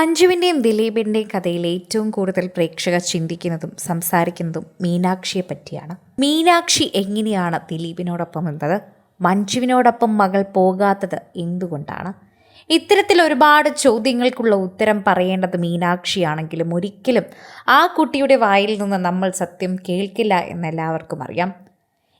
മഞ്ജുവിന്റെയും ദിലീപിന്റെയും കഥയിൽ ഏറ്റവും കൂടുതൽ പ്രേക്ഷകർ ചിന്തിക്കുന്നതും സംസാരിക്കുന്നതും മീനാക്ഷിയെ പറ്റിയാണ്. മീനാക്ഷി എങ്ങനെയാണ് ദിലീപിനോടൊപ്പം എന്നത് മഞ്ജുവിനോടൊപ്പം മകൾ പോകാത്തത് എന്തുകൊണ്ടാണ്? ഇത്തരത്തിൽ ഒരുപാട് ചോദ്യങ്ങൾക്കുള്ള ഉത്തരം പറയേണ്ടത് മീനാക്ഷിയാണെങ്കിലും ഒരിക്കലും ആ കുട്ടിയുടെ വായിൽ നിന്ന് നമ്മൾ സത്യം കേൾക്കില്ല എന്ന് എല്ലാവർക്കും അറിയാം.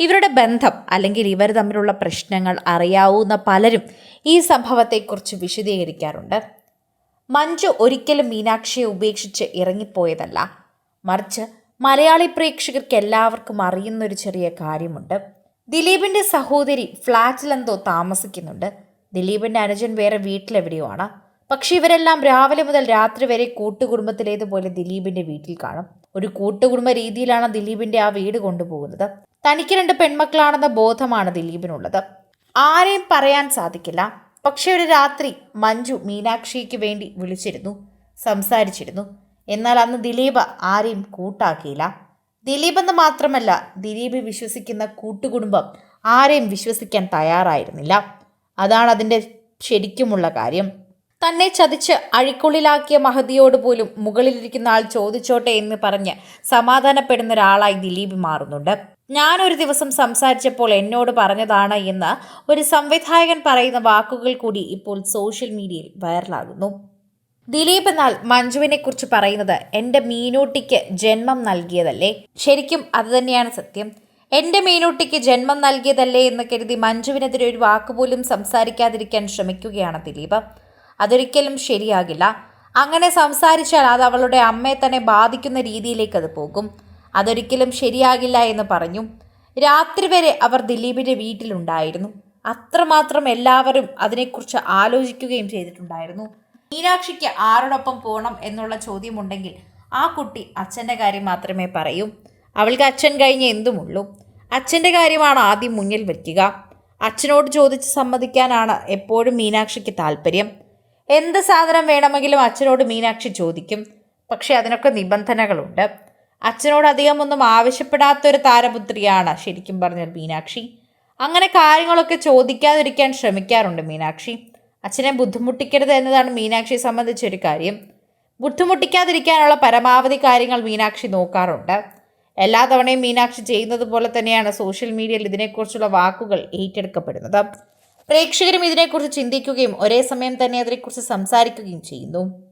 ഇവരുടെ ബന്ധം അല്ലെങ്കിൽ ഇവർ തമ്മിലുള്ള പ്രശ്നങ്ങൾ അറിയാവുന്ന പലരും ഈ സംഭവത്തെക്കുറിച്ച് വിശദീകരിക്കാറുണ്ട്. മഞ്ജു ഒരിക്കലും മീനാക്ഷിയെ ഉപേക്ഷിച്ച് ഇറങ്ങിപ്പോയതല്ല. മറിച്ച് മലയാളി പ്രേക്ഷകർക്ക് എല്ലാവർക്കും അറിയുന്നൊരു ചെറിയ കാര്യമുണ്ട്. ദിലീപിന്റെ സഹോദരി ഫ്ലാറ്റിലെന്തോ താമസിക്കുന്നുണ്ട്. ദിലീപിന്റെ അനുജൻ വേറെ വീട്ടിലെവിടെയോ ആണ് പക്ഷെ ഇവരെല്ലാം രാവിലെ മുതൽ രാത്രി വരെ കൂട്ടുകുടുംബത്തിലേതുപോലെ ദിലീപിന്റെ വീട്ടിൽ കാണും. ഒരു കൂട്ടുകുടുംബ രീതിയിലാണ് ദിലീപിന്റെ ആ വീട് കൊണ്ടുപോകുന്നത്. തനിക്ക് രണ്ട് പെൺമക്കളാണെന്ന ബോധമാണ് ദിലീപിനുള്ളത്. ആരെയും പറയാൻ സാധിക്കില്ല. പക്ഷെ ഒരു രാത്രി മഞ്ജു മീനാക്ഷിക്ക് വേണ്ടി വിളിച്ചിരുന്നു സംസാരിച്ചിരുന്നു. എന്നാൽ അന്ന് ദിലീപ് ആരെയും കൂട്ടാക്കിയില്ല. ദിലീപ് എന്ന് മാത്രമല്ല ദിലീപ് വിശ്വസിക്കുന്ന കൂട്ടുകുടുംബം ആരെയും വിശ്വസിക്കാൻ തയ്യാറായിരുന്നില്ല. അതാണ് അതിന്റെ ശരിക്കുമുള്ള കാര്യം. തന്നെ ചതിച്ച് അഴിക്കുള്ളിലാക്കിയ മഹതിയോട് പോലും മുകളിലിരിക്കുന്ന ആൾ ചോദിച്ചോട്ടെ എന്ന് പറഞ്ഞ് സമാധാനപ്പെടുന്ന ഒരാളായി ദിലീപ് മാറുന്നുണ്ട്. ഞാനൊരു ദിവസം സംസാരിച്ചപ്പോൾ എന്നോട് പറഞ്ഞതാണ് എന്ന് ഒരു സംവിധായകൻ പറയുന്ന വാക്കുകൾ കൂടി ഇപ്പോൾ സോഷ്യൽ മീഡിയയിൽ വൈറലാകുന്നു. ദിലീപ് എന്നാൽ മഞ്ജുവിനെ കുറിച്ച് പറയുന്നത് എന്റെ മീനൂട്ടിക്ക് ജന്മം നൽകിയതല്ലേ? ശരിക്കും അതുതന്നെയാണ് സത്യം. എന്റെ മീനൂട്ടിക്ക് ജന്മം നൽകിയതല്ലേ എന്ന് കരുതി മഞ്ജുവിനെതിരെ ഒരു വാക്കുപോലും സംസാരിക്കാതിരിക്കാൻ ശ്രമിക്കുകയാണ് ദിലീപ്. അതൊരിക്കലും ശരിയാകില്ല. അങ്ങനെ സംസാരിച്ചാൽ അത് അവളുടെ അമ്മയെ തന്നെ ബാധിക്കുന്ന രീതിയിലേക്ക് അത് പോകും. അതൊരിക്കലും ശരിയാകില്ല എന്ന് പറഞ്ഞു. രാത്രി വരെ അവർ ദിലീപിന്റെ വീട്ടിലുണ്ടായിരുന്നു. അത്രമാത്രം എല്ലാവരും അതിനെക്കുറിച്ച് ആലോചിക്കുകയും ചെയ്തിട്ടുണ്ടായിരുന്നു. മീനാക്ഷിക്ക് ആരോടൊപ്പം പോകണം എന്നുള്ള ചോദ്യമുണ്ടെങ്കിൽ ആ കുട്ടി അച്ഛന്റെ കാര്യം മാത്രമേ പറയൂ. അവൾക്ക് അച്ഛൻ കഴിഞ്ഞ് എന്തുമുള്ളൂ? അച്ഛന്റെ കാര്യമാണ് ആദ്യം മുന്നിൽ വയ്ക്കുക അച്ഛനോട് ചോദിച്ച് സമ്മതിക്കാനാണ് എപ്പോഴും മീനാക്ഷിക്ക് താല്പര്യം. എന്ത് സാധനം വേണമെങ്കിലും അച്ഛനോട് മീനാക്ഷി ചോദിക്കും. പക്ഷേ അതിനൊക്കെ നിബന്ധനകളുണ്ട്. അച്ഛനോട് അധികം ഒന്നും ആവശ്യപ്പെടാത്തൊരു താരപുത്രിയാണ് ശരിക്കും പറഞ്ഞാൽ മീനാക്ഷി. അങ്ങനെ കാര്യങ്ങളൊക്കെ ചോദിക്കാതിരിക്കാൻ ശ്രമിക്കാറുണ്ട് മീനാക്ഷി. അച്ഛനെ ബുദ്ധിമുട്ടിക്കരുത് എന്നതാണ് മീനാക്ഷിയെ സംബന്ധിച്ചൊരു കാര്യം. ബുദ്ധിമുട്ടിക്കാതിരിക്കാനുള്ള പരമാവധി കാര്യങ്ങൾ മീനാക്ഷി നോക്കാറുണ്ട്. എല്ലാ തവണയും മീനാക്ഷി ചെയ്യുന്നത് പോലെ തന്നെയാണ് സോഷ്യൽ മീഡിയയിൽ ഇതിനെക്കുറിച്ചുള്ള വാക്കുകൾ ഏറ്റെടുക്കപ്പെടുന്നത്. പ്രേക്ഷകരും ഇതിനെക്കുറിച്ച് ചിന്തിക്കുകയും ഒരേ സമയം തന്നെ അതിനെക്കുറിച്ച് സംസാരിക്കുകയും ചെയ്യുന്നു.